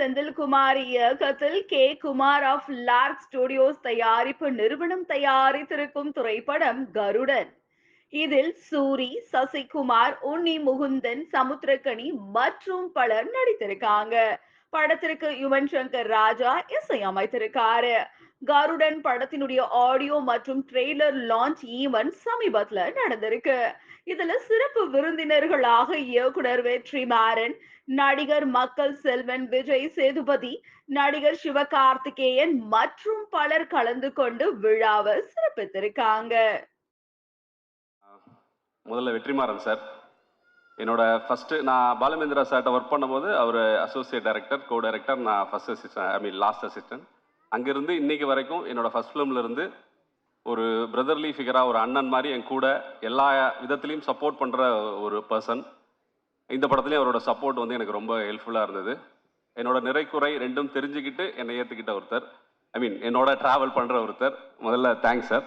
செந்தில்குமார் இயக்கத்தில் K. Kumar of Lark studios தயாரிப்பு நிறுவனம் தயாரித்திருக்கும் திரைப்படம் கருடன். இதில் சூரி சசிகுமார் உன்னி முகுந்தன் சமுத்திரக்கனி மற்றும் பலர் நடித்திருக்காங்க. படத்திற்கு யுவன் சங்கர் ராஜா இசையமைத்திருக்காரு கருடன் படத்தினுடைய ஆடியோ மற்றும் ட்ரெய்லர் லான்ச் ஈவென்ட் சமீபத்துல நடந்திருக்கு. இதுல சிறப்பு விருந்தினர்களாக இயக்குனர் வெற்றி மாறன் நடிகர் மக்கள் செல்வன் விஜய் சேதுபதி நடிகர் சிவகார்த்திகேயன் மற்றும் பலர் கலந்து கொண்டு விழாவை சிறப்பித்திருக்காங்க. முதல்ல வெற்றிமாறன் சார். என்னோட ஃபஸ்ட்டு நான் பாலமேந்திரா சார்ட்ட ஒர்க் பண்ணும்போது அவர் அசோசியேட் டைரக்டர் கோ டைரக்டர் நான் first assistant I mean last assistant அங்கேருந்து இன்னைக்கு வரைக்கும் என்னோட ஃபஸ்ட் ஃபிலிம்ல இருந்து ஒரு பிரதர்லி ஃபிகராக ஒரு அண்ணன் மாதிரி என் கூட எல்லா விதத்துலேயும் சப்போர்ட் பண்ணுற ஒரு பர்சன் இந்த படத்துலேயும் அவரோட சப்போர்ட் வந்து எனக்கு ரொம்ப ஹெல்ப்ஃபுல்லாக இருந்தது. என்னோட நிறைக்குறை ரெண்டும் தெரிஞ்சுக்கிட்டு என்னை ஏற்றுக்கிட்ட ஒருத்தர். ஐ மீன் என்னோட ட்ராவல் பண்ணுற ஒருத்தர். முதல்ல தேங்க்ஸ் சார்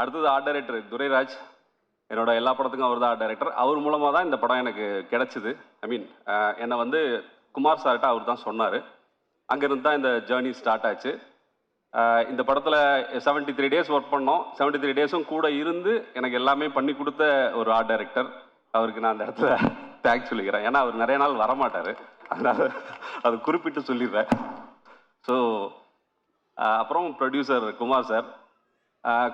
அடுத்தது ஆர்ட் டைரக்டர் துரைராஜ். என்னோட எல்லா படத்துக்கும் அவர் தான் டைரக்டர் அவர் மூலமாக தான் இந்த படம் எனக்கு கிடைச்சிது. ஐ மீன் என்னை வந்து குமார் சார்கிட்ட அவர் தான் சொன்னார். அங்கேருந்து தான் இந்த ஜேர்னி ஸ்டார்ட் ஆச்சு. இந்த படத்தில் செவன்ட்டி த்ரீ டேஸ் ஒர்க் பண்ணோம். செவன்ட்டி த்ரீ டேஸும் கூட இருந்து எனக்கு எல்லாமே பண்ணி கொடுத்த ஒரு ஆர்ட் டைரக்டர் அவருக்கு நான் அந்த இடத்துல தேங்க்ஸ் சொல்லிக்கிறேன். ஏன்னா அவர் நிறைய நாள் வரமாட்டார். அதனால் அது குறிப்பிட்டு சொல்லிடுறேன். ஸோ அப்புறம் producer Kumar sir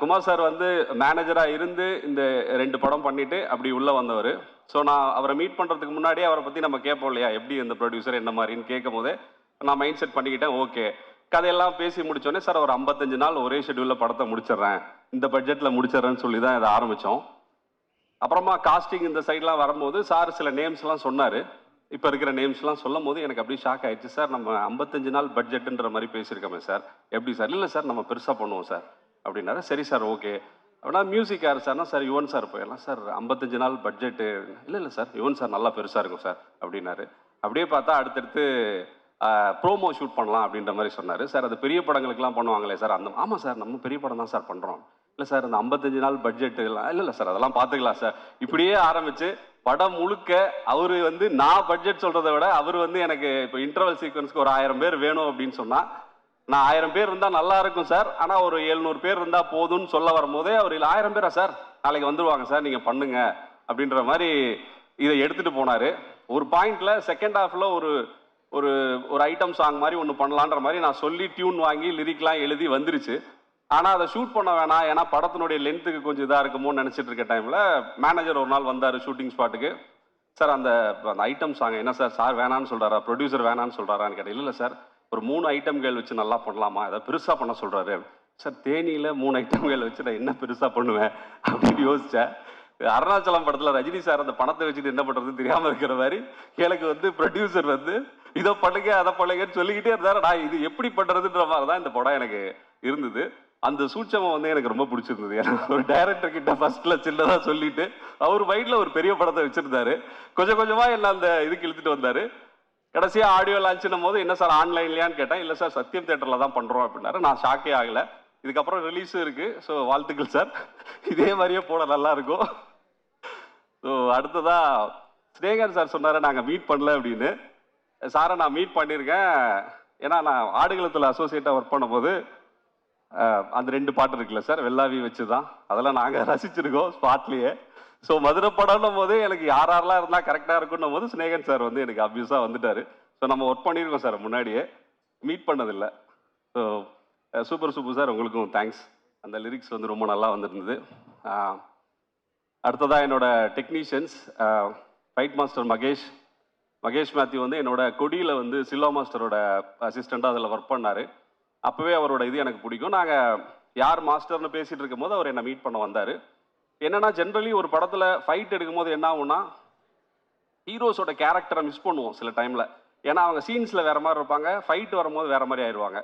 Kumar sir வந்து மேனேஜராக இருந்து இந்த ரெண்டு படம் பண்ணிவிட்டு அப்படி உள்ளே வந்தவர். ஸோ நான் அவரை மீட் பண்ணுறதுக்கு முன்னாடியே அவரை பற்றி நம்ம கேட்போம் இல்லையா? எப்படி இந்த ப்ரொடியூசர் என்ன மாதிரின்னு கேட்கும் போதே நான் மைண்ட் செட் பண்ணிக்கிட்டேன். ஓகே கதையெல்லாம் பேசி முடிச்சோடனே சார் ஒரு ஐம்பத்தஞ்சு நாள் ஒரே ஷெட்யூலில் படத்தை முடிச்சிடுறேன். இந்த பட்ஜெட்டில் முடிச்சிடுறேன்னு சொல்லி தான் இதை ஆரம்பித்தோம் அப்புறமா காஸ்டிங் இந்த சைட்லாம் வரும்போது சார் சில நேம்ஸ்லாம் சொன்னார். இப்போ இருக்கிற நேம்ஸ்லாம் சொல்லும் போது எனக்கு அப்படியே ஷாக் ஆயிடுச்சு. சார் நம்ம ஐம்பத்தஞ்சு நாள் பட்ஜெட்டுன்ற மாதிரி பேசியிருக்கோமே சார். எப்படி சார்? இல்லை சார் நம்ம பெருசாக பண்ணுவோம் சார். அப்படின்னாரு. சரி சார் ஓகே. அப்படின்னா மியூசிக் யார் சார்னா சார் யுவன் சார் போயிடலாம். சார் ஐம்பத்தஞ்சு நாள் பட்ஜெட்டு இல்லை இல்லை சார் யுவன் சார் நல்லா பெருசாக இருக்கும் சார். அப்படின்னாரு. அப்படியே பார்த்தா அடுத்தடுத்து ப்ரோமோ ஷூட் பண்ணலாம் அப்படின்ற மாதிரி சொன்னார். சார் அது பெரிய படங்களுக்குலாம் பண்ணுவாங்களே சார் அந்த ஆமாம் சார் நம்ம பெரிய படம் தான் சார் பண்ணுறோம் இல்லை சார் அந்த ஐம்பத்தஞ்சு நாள் பட்ஜெட் எல்லாம் இல்லை இல்லை சார் அதெல்லாம் பார்த்துக்கலாம் சார். இப்படியே ஆரம்பித்து படம் முழுக்க அவர் வந்து நான் பட்ஜெட் சொல்கிறத விட அவர் வந்து எனக்கு இப்போ இன்டர்வல் சீக்வன்ஸ்க்கு ஒரு ஆயிரம் பேர் வேணும் அப்படின்னு சொன்னால் நான் ஆயிரம் பேர் இருந்தால் நல்லா இருக்கும் சார். ஆனால் ஒரு எழுநூறு பேர் இருந்தால் போதும்னு சொல்ல வரும்போதே அவர் இல்லை ஆயிரம் பேரா சார்? நாளைக்கு வந்துடுவாங்க சார் நீங்கள் பண்ணுங்க. அப்படின்ற மாதிரி இதை எடுத்துகிட்டு போனார். ஒரு பாயிண்டில் செகண்ட் ஹாஃபில் ஒரு ஒரு ஒரு ஐட்டம் சாங் மாதிரி ஒன்று பண்ணலான்ற மாதிரி நான் சொல்லி டியூன் வாங்கி லிரிக்லாம் எழுதி வந்துருச்சு. ஆனால் அதை ஷூட் பண்ண வேணாம். ஏன்னா படத்தினுடைய லென்த்துக்கு கொஞ்சம் இதாக இருக்குமோன்னு நினச்சிட்டு இருக்க டைமில் மேனேஜர் ஒரு நாள் வந்தார் ஷூட்டிங் ஸ்பாட்டுக்கு சார் அந்த அந்த ஐட்டம் சாங் என்ன சார்? சார் வேணான்னு சொல்கிறாரா ப்ரொடியூசர் வேணான்னு சொல்கிறாரான்னு கேட்டேன். இல்லை சார். ஒரு மூணு ஐட்டம்கள் வச்சு நல்லா பண்ணலாமா? அதை பெருசாக பண்ண சொல்கிறாரு சார் தேனியில் மூணு ஐட்டம்கள் வச்சு நான் என்ன பெருசாக பண்ணுவேன்? அப்படின்னு யோசித்தேன் அருணாச்சலம் படத்தில் ரஜினி சார் அந்த பணத்தை வச்சுட்டு என்ன பண்ணுறதுன்னு தெரியாமல் இருக்கிற மாதிரி எனக்கு வந்து ப்ரொடியூசர் வந்து இதை பண்ணுங்க அதை பண்ணுங்கன்னு சொல்லிக்கிட்டே இருந்தாரு. நான் இது எப்படி பண்ணுறதுன்ற மாதிரி தான் இந்த படம் எனக்கு இருந்தது. அந்த சூட்சமம் வந்து எனக்கு ரொம்ப பிடிச்சிருந்தது. ஏன்னா ஒரு டைரக்டர் கிட்ட ஃபர்ஸ்ட்ல சின்னதாக சொல்லிட்டு அவர் மைண்டில் ஒரு பெரிய படத்தை வச்சிருந்தாரு. கொஞ்சம் கொஞ்சமாக என்ன அந்த இதுக்கு இழுத்துட்டு வந்தாரு. கடைசியாக ஆடியோ லான்ச்சுன்னும் போது என்ன சார் ஆன்லைன்லையான்னு கேட்டேன் இல்லை சார் சத்யம் தேட்டரில் தான் பண்ணுறோம் அப்படின்னாரு. நான் ஷாக்கே ஆகலை. இதுக்கப்புறம் ரிலீஸும் இருக்குது ஸோ வாழ்த்துக்கள் சார். இதே மாதிரியே போட நல்லா இருக்கும். ஸோ அடுத்ததாக ஸ்னேகன் சார் சொன்னார் நாங்கள் மீட் பண்ணல அப்படின்னு. சாரை நான் மீட் பண்ணியிருக்கேன் ஏன்னா நான் ஆடுகளத்தில் அசோசியேட்டாக ஒர்க் பண்ணும்போது அந்த ரெண்டு பாட்டு இருக்குல்ல சார் வெள்ளாவி வச்சு தான் அதெல்லாம் நாங்கள் ரசிச்சிருக்கோம் ஸ்பாட்லேயே ஸோ மதுரை படம்னும் போது எனக்கு யார் யாரெல்லாம் இருந்தால் கரெக்டாக இருக்குன்னும் போது ஸ்னேகன் சார் வந்து எனக்கு அப்யூஸாக வந்துட்டார். ஸோ நம்ம ஒர்க் பண்ணியிருக்கோம் சார் முன்னாடியே. மீட் பண்ணதில்லை. So super super sir. உங்களுக்கும் தேங்க்ஸ் அந்த லிரிக்ஸ் வந்து ரொம்ப நல்லா வந்திருந்தது. அடுத்ததாக என்னோடய என்னோட technicians fight master Mahesh. Mahesh Mathew வந்து என்னோட கொடியில் வந்து சில்லா மாஸ்டரோட அசிஸ்டண்ட்டாக அதில் ஒர்க் பண்ணார். அப்போவே அவரோட இது எனக்கு பிடிக்கும். நாங்கள் யார் மாஸ்டர்னு பேசிகிட்டு இருக்கும்போது அவர் என்னை மீட் பண்ண வந்தார். என்னன்னா ஜென்ரலி ஒரு படத்தில் ஃபைட் எடுக்கும்போது என்ன ஆகும்னா ஹீரோஸோட கேரக்டரை மிஸ் பண்ணுவோம் சில டைமில் ஏன்னா அவங்க சீன்ஸில் வேறு மாதிரி இருப்பாங்க ஃபைட் வரும்போது வேற மாதிரி ஆயிடுவாங்க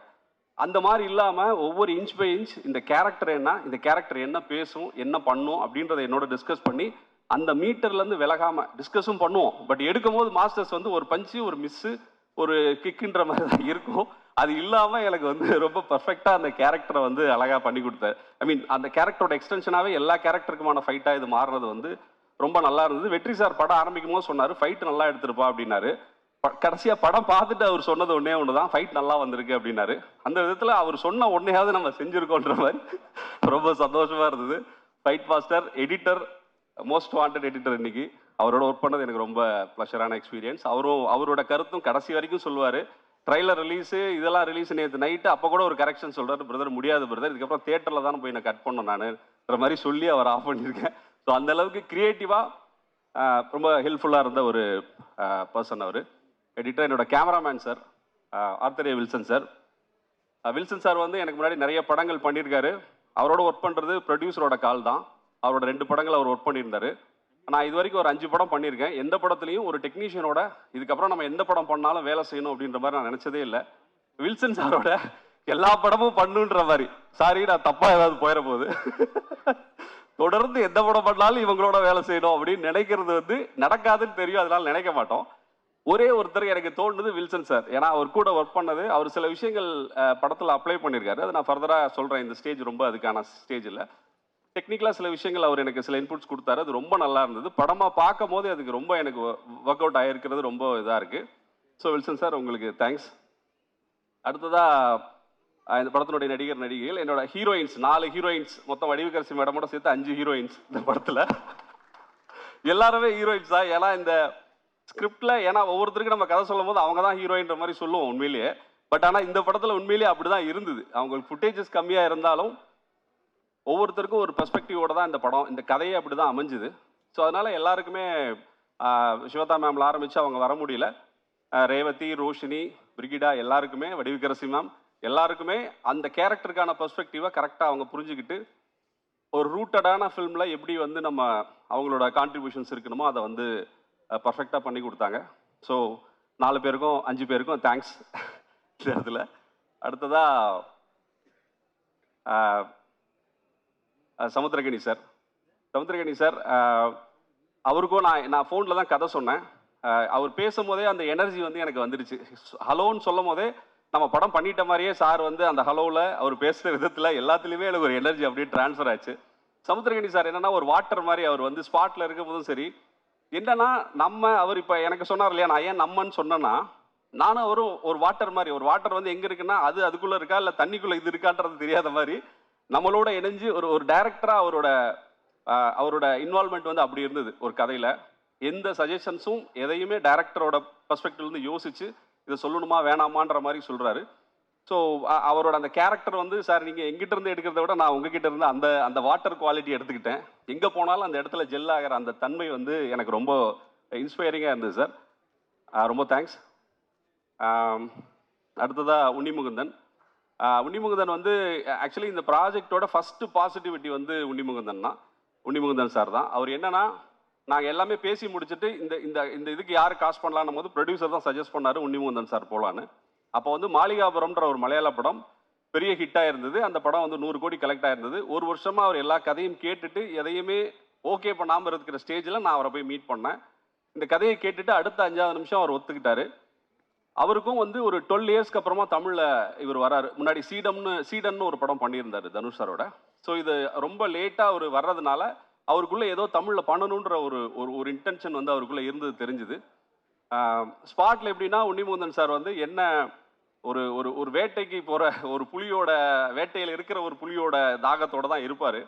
அந்த மாதிரி இல்லாமல் ஒவ்வொரு இன்ச் பை இன்ச் இந்த கேரக்டர் என்ன இந்த கேரக்டர் என்ன பேசும் என்ன பண்ணும் அப்படின்றத என்னோட டிஸ்கஸ் பண்ணி அந்த மீட்டர்லேருந்து விலகாம டிஸ்கஸும் பண்ணுவோம். பட் எடுக்கும் போது மாஸ்டர்ஸ் வந்து ஒரு பஞ்சு ஒரு மிஸ்ஸு ஒரு கிக்குன்ற மாதிரி தான் இருக்கும். அது இல்லாமல் எனக்கு வந்து ரொம்ப பர்ஃபெக்டாக அந்த கேரக்டரை வந்து அழகாக பண்ணி கொடுத்தாரு. ஐ மீன் அந்த கேரக்டரோட எக்ஸ்டென்ஷனாகவே எல்லா கேரக்டருக்குமான ஃபைட்டாக இது மாறுறது வந்து ரொம்ப நல்லா இருந்தது. வெற்றி சார் படம் ஆரம்பிக்கும் போது சொன்னார் ஃபைட் நல்லா எடுத்திருப்பா அப்படின்னாரு. ப- படம் பார்த்துட்டு அவர் சொன்னது ஒன்றே ஒன்று தான் ஃபைட் நல்லா வந்திருக்கு அப்படின்னாரு. அந்த விதத்தில் அவர் சொன்ன உடனேயாவது நம்ம செஞ்சுருக்கோன்ற மாதிரி ரொம்ப சந்தோஷமாக இருந்தது. Fight master editor most wanted editor இன்னைக்கு. அவரோட ஒர்க் பண்ணது எனக்கு ரொம்ப ப்ளஷரான எக்ஸ்பீரியன்ஸ் அவரும் அவரோட கருத்தும் கடைசி வரைக்கும் சொல்லுவார். ட்ரைலர் ரிலீஸு இதெல்லாம் ரிலீஸ் நேற்று நைட்டு அப்போ கூட ஒரு கரெக்ஷன் சொல்கிறார் பிரதர் முடியாது பிரதர் இதுக்கப்புறம் தேட்டரில் தான் போய் நான் கட் பண்ணோம் நானுன்ற மாதிரி சொல்லி அவர் ஆஃப் பண்ணியிருக்கேன். ஸோ அந்த அளவுக்கு ரொம்ப ஹெல்ப்ஃபுல்லாக இருந்த ஒரு பர்சன் அவர். எடிட்டர் என்னோட கேமராமேன் சார் ஆர்த்தரிய வில்சன் சார் வில்சன் சார் வந்து எனக்கு முன்னாடி நிறைய படங்கள் பண்ணியிருக்காரு. அவரோட ஒர்க் பண்ணுறது ப்ரொடியூசரோட கால் தான். அவரோட ரெண்டு படங்கள் அவர் ஒர்க் பண்ணியிருந்தாரு. நான் இது வரைக்கும் ஒரு அஞ்சு படம் பண்ணியிருக்கேன். எந்த படத்துலையும் ஒரு டெக்னீஷியனோட இதுக்கப்புறம் நம்ம எந்த படம் பண்ணாலும் வேலை செய்யணும் அப்படின்ற மாதிரி நான் நினச்சதே இல்லை. வில்சன் சாரோட எல்லா படமும் பண்ணுன்ற மாதிரி. சாரி நான் தப்பாக ஏதாவது போயிட போகுது தொடர்ந்து எந்த படம் பண்ணாலும் இவங்களோட வேலை செய்யணும் அப்படின்னு நினைக்கிறது வந்து நடக்காதுன்னு தெரியும். அதனால நினைக்க மாட்டோம். ஒரே ஒருத்தர் எனக்கு தோணுது வில்சன் சார். ஏன்னா அவர் கூட ஒர்க் பண்ணது அவர் சில விஷயங்கள் படத்தில் அப்ளை பண்ணியிருக்காரு. அதை நான் ஃபர்தராக சொல்கிறேன் இந்த ஸ்டேஜ் ரொம்ப அதுக்கான ஸ்டேஜ் இல்லை. டெக்னிக்கலாக சில விஷயங்கள் அவர் எனக்கு சில இன்புட்ஸ் கொடுத்தாரு. அது ரொம்ப நல்லா இருந்தது. படமாக பார்க்கும் போது அதுக்கு ரொம்ப எனக்கு ஒர்க் அவுட் ஆகிருக்கிறது ரொம்ப இதாக இருக்குது ஸோ வில்சன் சார் உங்களுக்கு தேங்க்ஸ் அடுத்ததாக இந்த படத்தினுடைய நடிகர் நடிகைகள். என்னோட ஹீரோயின்ஸ் நாலு ஹீரோயின்ஸ் மொத்தம் வடிவுக்கரசி மேடமோட சேர்த்து அஞ்சு ஹீரோயின்ஸ் இந்த படத்தில். எல்லாருமே ஹீரோயின்ஸ் தான். ஏன்னா இந்த ஸ்கிரிப்டில் ஏன்னா ஒவ்வொருத்தருக்கும் நம்ம கதை சொல்லும் போது அவங்க தான் ஹீரோயின்ற மாதிரி சொல்லுவோம் உண்மையிலேயே. பட் ஆனால் இந்த படத்தில் உண்மையிலேயே அப்படி தான் இருந்தது. அவங்களுக்கு ஃபுட்டேஜஸ் கம்மியாக இருந்தாலும் ஒவ்வொருத்தருக்கும் ஒரு பெர்ஸ்பெக்டிவோட தான் இந்த படம் இந்த கதையே அப்படி தான் அமைஞ்சுது. ஸோ அதனால் எல்லாருக்குமே சிவதா மேம்ல ஆரம்பித்து அவங்க வர முடியல. ரேவதி ரோஷினி பிரிகிடா எல்லாருக்குமே வடிவுக்கரசி மேம் எல்லாருக்குமே அந்த கேரக்டருக்கான பெர்ஸ்பெக்டிவை கரெக்டாக அவங்க புரிஞ்சுக்கிட்டு ஒரு ரூட்டடான ஃபில்மில் எப்படி வந்து நம்ம அவங்களோட கான்ட்ரிபியூஷன்ஸ் இருக்கணுமோ அதை வந்து பர்ஃபெக்டாக பண்ணி கொடுத்தாங்க. ஸோ நாலு பேருக்கும் அஞ்சு பேருக்கும் தேங்க்ஸ் இந்த இடத்துல. சமுத்திரகணி சார். சமுத்திரகணி சார் அவருக்கும் நான் நான் ஃபோனில் தான் கதை சொன்னேன். அவர் பேசும்போதே அந்த எனர்ஜி வந்து எனக்கு வந்துடுச்சு ஹலோன்னு சொல்லும் போதே நம்ம படம் பண்ணிட்ட மாதிரியே சார் வந்து அந்த ஹலோவில் அவர் பேசுகிற விதத்தில் எல்லாத்துலேயுமே எனக்கு ஒரு எனர்ஜி அப்படியே ட்ரான்ஸ்ஃபர் ஆச்சு. சமுத்திரகணி சார் என்னன்னா ஒரு வாட்டர் மாதிரி அவர் வந்து ஸ்பாட்டில் இருக்கும் போதும் சரி என்னன்னா நம்ம அவர் இப்போ எனக்கு சொன்னார் இல்லையா நான் ஏன் நம்மன்னு சொன்னேன்னா நானும் அவரும் ஒரு வாட்டர் மாதிரி ஒரு வாட்டர் வந்து எங்கே இருக்குன்னா அது அதுக்குள்ளே இருக்கா இல்லை தண்ணிக்குள்ளே இது இருக்கான்றது தெரியாத மாதிரி நம்மளோட இணைஞ்சு ஒரு ஒரு டைரக்டரா அவரோட அவரோட இன்வால்மெண்ட் வந்து அப்படி இருந்தது ஒரு கதையில. எந்த சஜஷன்ஸும் எதையுமே டைரக்டரோட பெர்ஸ்பெக்டிவ்ல இருந்து யோசிச்சு இதை சொல்லணுமா வேணாமான்ற மாதிரி சொல்றாரு. ஸோ அவரோட அந்த கேரக்டர் வந்து சார் நீங்கள் எங்கிட்ட இருந்து எடுக்கிறத விட நான் உங்ககிட்ட இருந்து அந்த அந்த வாட்டர் குவாலிட்டி எடுத்துக்கிட்டேன். எங்கே போனாலும் அந்த இடத்துல ஜெல் ஆகிற அந்த தன்மை வந்து எனக்கு ரொம்ப இன்ஸ்பைரிங்காக இருந்தது சார் ரொம்ப தேங்க்ஸ் அடுத்ததாக உன்னிமுகுந்தன். உன்னிமுகுந்தன் வந்து ஆக்சுவலி இந்த ப்ராஜெக்டோட ஃபஸ்ட்டு பாசிட்டிவிட்டி வந்து உன்னிமுகுந்தன் தான். உன்னிமுகுந்தன் சார் தான். அவர் என்னென்னா நாங்கள் எல்லாமே பேசி முடிச்சுட்டு இந்த இந்த இந்த இதுக்கு யார் காசு பண்ணலான்னு போது ப்ரொடியூசர் தான் சஜஸ்ட் பண்ணார் உன்னிமுகுந்தன் சார் போகலான்னு அப்போ வந்து மாளிகாபுரம்ன்ற ஒரு மலையாள படம் பெரிய ஹிட்டாக இருந்தது அந்த படம் வந்து நூறு கோடி கலெக்ட் ஆயிருந்தது. ஒரு வருஷமாக அவர் எல்லா கதையும் கேட்டுட்டு எதையுமே ஓகே பண்ணாமல் இருக்கிற ஸ்டேஜில் நான் அவரை போய் மீட் பண்ணேன். இந்த கதையை கேட்டுட்டு அடுத்த அஞ்சாவது நிமிஷம் அவர் ஒத்துக்கிட்டாரு. அவருக்கும் வந்து ஒரு டுவெல் இயர்ஸ்க்கு அப்புறமா தமிழில் இவர் வராரு. முன்னாடி சீடம்னு சீடன்னு ஒரு படம் பண்ணியிருந்தாரு தனுஷ் சாரோட. ஸோ இது ரொம்ப லேட்டாக அவர் வர்றதுனால அவருக்குள்ளே ஏதோ தமிழில் பண்ணணுன்ற ஒரு ஒரு ஒரு இன்டென்ஷன் வந்து அவருக்குள்ளே இருந்தது தெரிஞ்சுது. ஸ்பாட்டில் எப்படின்னா உன்னிமுந்தன் சார் வந்து என்ன ஒரு ஒரு ஒரு வேட்டைக்கு போகிற ஒரு புலியோட வேட்டையில் இருக்கிற ஒரு புலியோட தாகத்தோடு தான் இருப்பார்.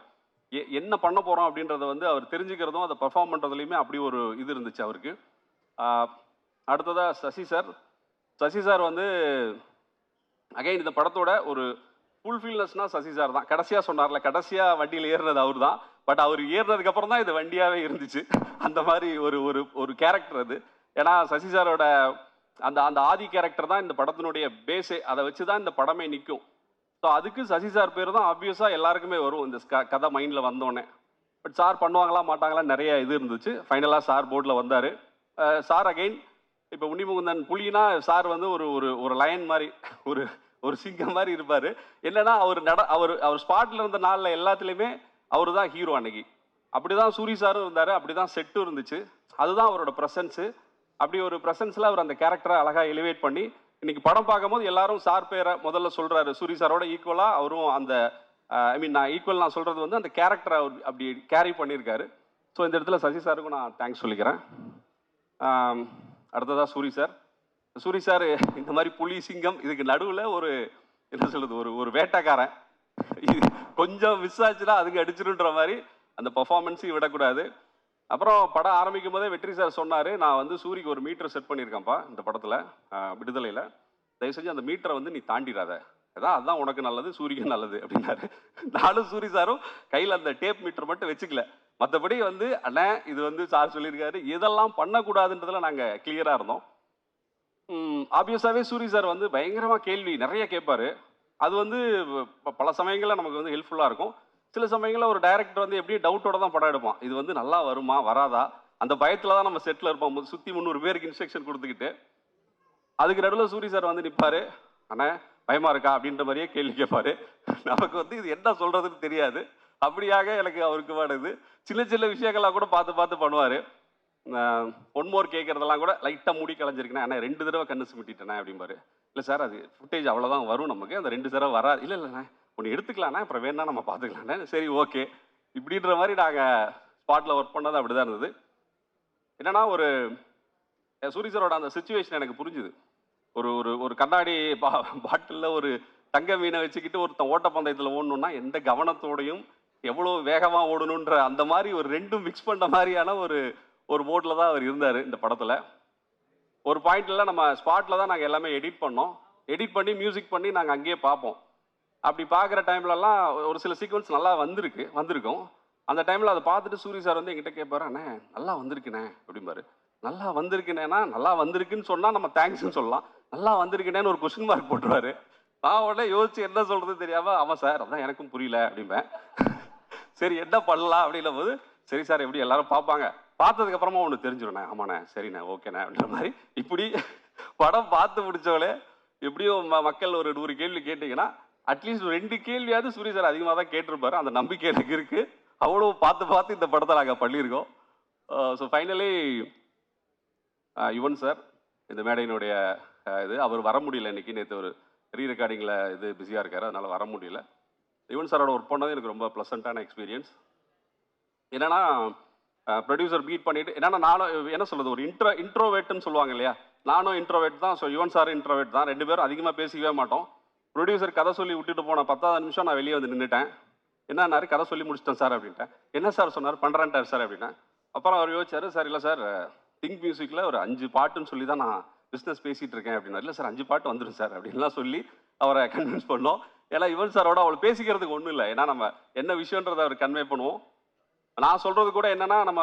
எ- என்ன பண்ண போகிறோம் அப்படின்றத வந்து அவர் தெரிஞ்சுக்கிறதும் அதை பெர்ஃபார்ம் பண்ணுறதுலையுமே அப்படி ஒரு இது இருந்துச்சு அவருக்கு. அடுத்ததாக சசி சார். சசி சார் வந்து அகைன் இந்த படத்தோட ஒரு ஃபுல்ஃபில்னஸ்னா சசி சார் தான். கடைசியாக சொன்னார்ல கடைசியாக வண்டியில் ஏறினது அவர் தான். பட் அவர் ஏறினதுக்கப்புறம் தான் இது வண்டியாகவே இருந்துச்சு. அந்த மாதிரி ஒரு ஒரு ஒரு கேரக்டர் அது. ஏன்னா சசி சாரோட அந்த அந்த ஆதி கேரக்டர் தான் இந்த படத்தினுடைய பேஸே அதை வச்சு தான் இந்த படமே நிற்கும் ஸோ அதுக்கு சசி சார் பேர் தான் ஆப்வியஸாக எல்லாருக்குமே வரும் இந்த க- கதை மைண்டில் வந்தோடனே பட் சார் பண்ணுவாங்களா மாட்டாங்களா நிறைய இது இருந்துச்சு. ஃபைனலாக சார் போர்டில் வந்தார். சார் அகைன் இப்போ உன்னிமுகுந்தன் புலினா சார் வந்து ஒரு ஒரு ஒரு லயன் மாதிரி ஒரு ஒரு சிங்கம் மாதிரி இருப்பார். என்னன்னா அவர் நட அவர் அவர் ஸ்பாட்டில் இருந்த நாளில் எல்லாத்துலேயுமே அவர் தான் ஹீரோ அன்னைக்கு. அப்படி தான் சூரி சாரும் இருந்தார் அப்படி தான் செட்டும் இருந்துச்சு. அதுதான் அவரோட ப்ரெசன்ஸு அப்படி ஒரு ப்ரெசன்ஸில் அவர் அந்த கேரக்டரை அழகாக எலிவேட் பண்ணி இன்னைக்கு படம் பார்க்கும்போது எல்லாரும் சார் பேரை முதல்ல சொல்கிறாரு சூரி சாரோட ஈக்குவலாக அவரும் அந்த ஐ மீன் நான் ஈக்குவல் நான் சொல்கிறது வந்து அந்த கேரக்டரை அவர் அப்படி கேரி பண்ணியிருக்காரு. ஸோ இந்த இடத்துல சசி சாருக்கும் நான் தேங்க்ஸ் சொல்லிக்கிறேன். அடுத்ததாக சூரி சார். சூரி சார் இந்த மாதிரி புலி சிங்கம் இதுக்கு நடுவில் ஒரு என்ன சொல்கிறது ஒரு ஒரு வேட்டைக்காரன். இது கொஞ்சம் மிஸ் ஆச்சுன்னா அதுக்கு அடிச்சிருன்ற மாதிரி அந்த பர்ஃபார்மன்ஸையும் விடக்கூடாது. அப்புறம் படம் ஆரம்பிக்கும் போதே வெற்றி சார் சொன்னார் நான் வந்து சூரிக்கு ஒரு மீட்டர் செட் பண்ணியிருக்கேன்ப்பா இந்த படத்தில் விடுதலையில். தயவு செஞ்சு அந்த மீட்டரை வந்து நீ தாண்டிடாத. அதான் அதுதான் உனக்கு நல்லது சூரிக்கு நல்லது அப்படின்னாரு. நானும் சூரி சாரும் கையில் அந்த டேப் மீட்டர் மட்டும் வச்சுக்கல. மற்றபடி வந்து அண்ணே இது வந்து சார் சொல்லியிருக்காரு இதெல்லாம் பண்ணக்கூடாதுன்றதுல நாங்கள் கிளியராக இருந்தோம். ஆப்வியஸாகவே சூரி சார் வந்து பயங்கரமாக கேள்வி நிறைய கேட்பாரு. அது வந்து பல சமயங்களில் நமக்கு வந்து ஹெல்ப்ஃபுல்லாக இருக்கும். சில சமயங்களில் ஒரு டைரக்டர் வந்து எப்படியும் டவுட்டோட தான் படம் எடுப்பான். இது வந்து நல்லா வருமா வராதா? அந்த பயத்தில் தான் நம்ம செட்டில் இருப்போம். சுற்றி முந்நூறு பேருக்கு இன்ஸ்ட்ரக்ஷன் கொடுத்துக்கிட்டு. அதுக்கு நடுவில் சூரி சார் வந்து நிற்பார் அண்ணே பயமாக இருக்கா? அப்படின்ற மாதிரியே கேள்வி கேட்பாரு. நமக்கு வந்து இது என்ன சொல்கிறதுன்னு தெரியாது. அப்படியாக எனக்கு அவருக்கு வருது சின்ன சின்ன விஷயங்கள்லாம் கூட பார்த்து பார்த்து பண்ணுவார். ஒன் மோர் கேட்குறதெல்லாம் கூட லைட்டாக மூடி கலைஞ்சிருக்கேன் ஆனால் ரெண்டு தடவை கண்ணு சுமிட்டிட்டேனே அப்படிம்பாரு. இல்லை சார் அது ஃபுட்டேஜ் அவ்வளோதான் வரும் நமக்கு. அந்த ரெண்டு தடவை வராது. இல்லை இல்லைண்ணே ஒன்று எடுத்துக்கலாண்ணா அப்புறம் வேணா நம்ம பார்த்துக்கலாண்ணே. சரி ஓகே. இப்படின்ற மாதிரி நாங்கள் ஸ்பாட்டில் ஒர்க் பண்ணது அப்படி தான் இருந்தது. என்னென்னா ஒரு சூரிய சூரி சாரோட அந்த சுச்சுவேஷன் எனக்கு புரிஞ்சுது. ஒரு ஒரு ஒரு கண்ணாடி பா பாட்டிலில் ஒரு தங்க மீனை வச்சுக்கிட்டு ஒருத்தன் ஓட்டப்பந்தயத்தில் ஓடணுன்னா எந்த கவனத்தோடையும் எவ்வளோ வேகமாக ஓடணுன்ற அந்த மாதிரி ஒரு ரெண்டும் மிக்ஸ் பண்ண மாதிரியான ஒரு ஒரு மோடில் தான் அவர் இருந்தார் இந்த படத்தில். ஒரு பாயிண்ட்லாம் நம்ம ஸ்பாட்டில் தான் நாங்கள் எல்லாமே எடிட் பண்ணோம். எடிட் பண்ணி மியூசிக் பண்ணி நாங்கள் அங்கேயே பார்ப்போம். அப்படி பார்க்குற டைம்லலாம் ஒரு சில சீக்வன்ஸ் நல்லா வந்திருக்கு வந்திருக்கும். அந்த டைமில் அதை பார்த்துட்டு சூரிய சார் வந்து எங்கிட்ட கேட்பாரு அண்ணே நல்லா வந்திருக்குண்ணே அப்படிம்பாரு. நல்லா வந்திருக்குனேனா நல்லா வந்திருக்குன்னு சொன்னால் நம்ம தேங்க்ஸ்னு சொல்லலாம். நல்லா வந்திருக்குனேன்னு ஒரு கொஸ்டின் மார்க் போட்டுருவாரு. நான் உடனே யோசிச்சு என்ன சொல்கிறது தெரியாமல் ஆமாம் சார் அதான் எனக்கும் புரியல அப்படிம்பேன். சரி என்ன பண்ணலாம் அப்படின்னும் போது சரி சார் எப்படி எல்லாரும் பார்ப்பாங்க. பார்த்ததுக்கு அப்புறமா ஒன்று தெரிஞ்சிடுண்ணே ஆமாண்ணே சரிண்ணே ஓகேண்ணே அப்படின்ற மாதிரி. இப்படி படம் பார்த்து முடிச்சவளே எப்படியும் ம- மக்கள் ஒரு நூறு கேள்வி கேட்டீங்கன்னா அட்லீஸ்ட் ஒரு ரெண்டு கேள்வியாவது சூரிய சார் அதிகமாக தான் கேட்டிருப்பாரு. அந்த நம்பிக்கை எனக்கு இருக்கு. அவ்வளோ பார்த்து பார்த்து இந்த படத்தை நாங்கள் பண்ணியிருக்கோம். ஸோ ஃபைனலி யுவன் சார் இந்த மேடையினுடைய இது. அவர் வர முடியல இன்னைக்கு. நேற்று ஒரு ரீ ரெக்கார்டிங்கில் இது பிஸியாக இருக்கார். அதனால் வர முடியல. யுவன் சாரோட ஒர்க் பண்ணது எனக்கு ரொம்ப ப்ளசண்ட்டான எக்ஸ்பீரியன்ஸ் என்னென்னா ப்ரொடியூசர் பீட் பண்ணிட்டு என்னென்னா நானும் என்ன சொல்கிறது ஒரு இன்ட்ரோ இன்ட்ரோவேட்டுன்னு சொல்லுவாங்க இல்லையா? நானும் இன்ட்ரோவேட் தான் ஸோ யுவன் சார் இன்ட்ரோவேட் தான். ரெண்டு பேரும் அதிகமாக பேசிக்கவே மாட்டோம். ப்ரொடியூசர் கதை சொல்லி விட்டுட்டு போன பத்தாவது நிமிஷம் நான் வெளியே வந்து நின்றுட்டேன் என்னன்னாரு கதை சொல்லி முடிச்சிட்டேன் சார் அப்படின்ட்டேன். என்ன சார் சொன்னார்? பண்ணுறேன்ட்டார் சார் அப்படின்னா அப்புறம் அவர் யோசிச்சாரு சார் இல்லை சார் திங்க் மியூசிக்கில் ஒரு அஞ்சு பாட்டுன்னு சொல்லி தான் நான் பிஸ்னஸ் பேசிகிட்டு இருக்கேன் அப்படின்னா இல்லை சார் அஞ்சு பாட்டு வந்துடும் சார் அப்படின்லாம் சொல்லி அவரை கன்வின்ஸ் பண்ணோம். ஏன்னா யுவன் சாரோட அவள் பேசிக்கிறதுக்கு ஒன்றும் இல்லை. ஏன்னா நம்ம என்ன விஷயன்றதை அவர் கன்வே பண்ணுவோம். நான் சொல்கிறது கூட என்னன்னா நம்ம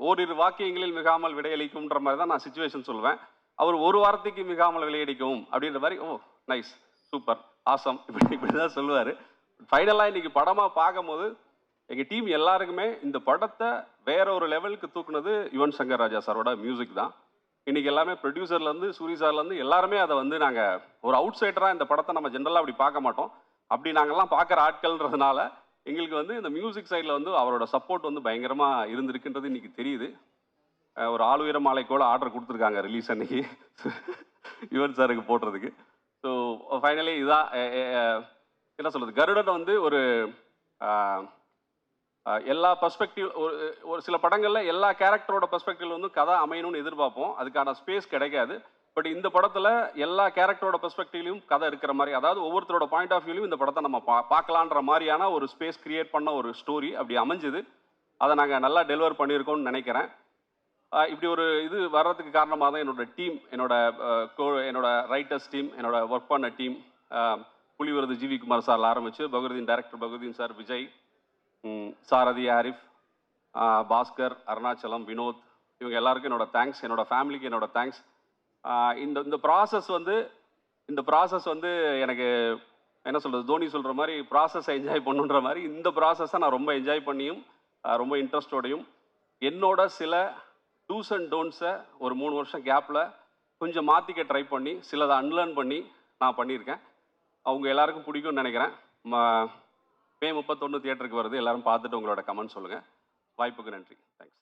ஓரிரு வாக்கியங்களில் மிகாமல் விடையளிக்கும்ன்ற மாதிரி தான் நான் சுச்சுவேஷன் சொல்லுவேன். அவர் ஒரு வாரத்துக்கு மிகாமல் விளையடிக்கும் அப்படின்ற மாதிரி ஓ நைஸ் சூப்பர் ஆசம் இப்படி இப்படி தான் சொல்லுவார். ஃபைனலாக இன்றைக்கி படமாக பார்க்கும்போது எங்கள் டீம் எல்லாருக்குமே இந்த படத்தை வேற ஒரு லெவலுக்கு தூக்குனது யுவன் சங்கர் ராஜா சாரோட மியூசிக் தான். இன்றைக்கி எல்லாமே ப்ரொடியூசர்லேருந்து சூரி சார்லேருந்து எல்லாருமே அதை வந்து நாங்கள் ஒரு அவுட் சைடராக இந்த படத்தை நம்ம ஜென்ரலாக அப்படி பார்க்க மாட்டோம். அப்படி நாங்கள்லாம் பார்க்குற ஆட்கள்ன்றதுனால எங்களுக்கு வந்து இந்த மியூசிக் சைடில் வந்து அவரோட சப்போர்ட் வந்து பயங்கரமாக இருந்திருக்குன்றது இன்னைக்கு தெரியுது. ஒரு ஆளுயர மாலை கூட ஆர்டர் கொடுத்துருக்காங்க ரிலீஸ் அன்னைக்கு. யுவன் சாருக்கு போடுறதுக்கு. ஸோ ஃபைனலி இதான் என்ன சொல்கிறது கருடன் வந்து ஒரு எல்லா பர்ஸ்பெக்டிவ் ஒரு ஒரு சில படங்களில் எல்லா கேரக்டரோட பர்ஸ்பெக்டிவ்ல வந்து கதை அமையணும்னு எதிர்பார்ப்போம். அதுக்கான ஸ்பேஸ் கிடைக்காது. பட் இந்த படத்தில் எல்லா கேரக்டரோட பெர்ஸ்பெக்டிவ்லையும் கதை இருக்கிற மாதிரி அதாவது ஒவ்வொருத்தரோட பாயிண்ட் ஆஃப் வியூலையும் இந்த படத்தை நம்ம பா பார்க்கலான்ற மாதிரியான ஒரு ஸ்பேஸ் கிரியேட் பண்ண ஒரு ஸ்டோரி அப்படி அமைஞ்சுது. அதை நாங்கள் நல்லா டெலிவர் பண்ணியிருக்கோம்னு நினைக்கிறேன். இப்படி ஒரு இது வர்றதுக்கு காரணமாக தான் என்னோட டீம் என்னோட கோ- என்னோட ரைட்டர்ஸ் டீம் என்னோட ஒர்க் பண்ண டீம் புலிவரது ஜிவி குமார் சார் ஆரம்பிச்சு பகுதியின் டைரக்டர் பகவதீன் சார் விஜய் சாரதி ஆரிஃப் பாஸ்கர் அருணாச்சலம் வினோத் இவங்க எல்லாருக்கும் என்னோடய தேங்க்ஸ் என்னோட ஃபேமிலிக்கு என்னோடய தேங்க்ஸ் இந்த இந்த ப்ராசஸ் வந்து இந்த ப்ராசஸ் வந்து எனக்கு என்ன சொல்கிறது தோனி சொல்கிற மாதிரி ப்ராசஸை என்ஜாய் பண்ணுன்ற மாதிரி இந்த ப்ராசஸை நான் ரொம்ப என்ஜாய் பண்ணியும் ரொம்ப இன்ட்ரெஸ்டோடையும் என்னோட சில டூஸ் அண்ட் டோன்ஸை ஒரு மூணு வருஷம் கேப்பில் கொஞ்சம் மாற்றிக்க ட்ரை பண்ணி சிலதை அன்லேர்ன் பண்ணி நான் பண்ணியிருக்கேன். அவங்க எல்லாருக்கும் பிடிக்கும்னு நினைக்கிறேன். மே முப்பத்தொன்று தியேட்டருக்கு வருது. எல்லாரும் பார்த்துட்டு உங்களோட கமெண்ட் சொல்லுங்கள் வாய்ப்புக்கு நன்றி. தேங்க்ஸ்